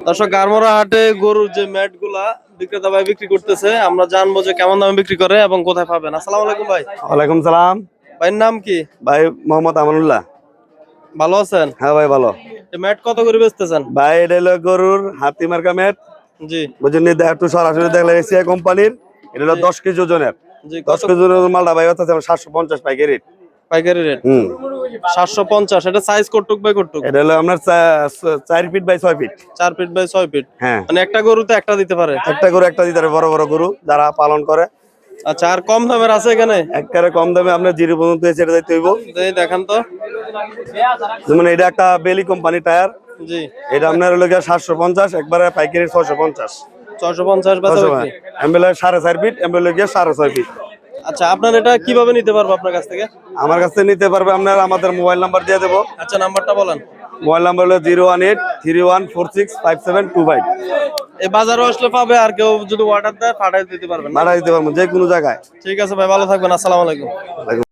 দর্শক গারমোরা হাটে গরুর যে ম্যাটগুলা বিক্রেতা ভাই বিক্রি করতেছে আমরা জানব যে কেমন দামে বিক্রি করে এবং কোথায় পাবেন। আসসালামু আলাইকুম ভাই। ওয়ালাইকুম সালাম। ভাইয়ের নাম কি? ভাই মোহাম্মদ আমানুল্লাহ। ভালো আছেন? হ্যাঁ ভাই ভালো। এই ম্যাট কত করে বেচতেছেন? ভাই এটা হলো গরুর হাতি মার্কা ম্যাট। জি। বুঝলেন নি? একটু সরাসরি দেখলে এসিআই কোম্পানির। এটা হলো দশ কেজি ওজনের। জি দশ কত? কেজি ওজনের মালটা ভাই হচ্ছে সাতশো পঞ্চাশ পাইকারি রেট। পাইকারি রেট। হুম। সাতশো পঞ্চাশ এটা সাইজ কটুক বাই কটুক এটা হলো আপনার চার ফিট বাই ছয় ফিট চার ফিট বাই ছয় ফিট হ্যাঁ। মানে একটা গরুতে একটা দিতে পারে? একটা গরু একটা দিতে পারে বড় বড় গরু যারা পালন করে। আচ্ছা আর কম দামের আছে এখানে? একবারে কম দামে আপনার জিরো পর্যন্ত এসে দিতে হইব। দেখান তো। যেমন এটা একটা বেলি কোম্পানি টায়ার জি। এটা আপনার হলো গিয়ে সাতশো পঞ্চাশ একবারে পাইকারি পঞ্চাশ। ছশো পঞ্চাশ বেচা সাড়ে চার ফিট গিয়ে সাড়ে ছয় ফিট আচ্ছা আপনার এটা কীভাবে নিতে পারব আপনার কাছ থেকে? আমার কাছ থেকে নিতে পারবে আপনার আমাদের মোবাইল নাম্বার দিয়ে দেবো। আচ্ছা নাম্বারটা বলেন। মোবাইল নাম্বার হলো zero one eight three one four six five seven two five. এই বাজারও আসলে পাবে আর কেউ যদি অর্ডার দেয় পাঠাই দিতে পারবেন। পাঠাই দিতে পারবেন যে কোনো জায়গায়। ঠিক আছে ভাই ভালো থাকবেন আসসালামু আলাইকুম।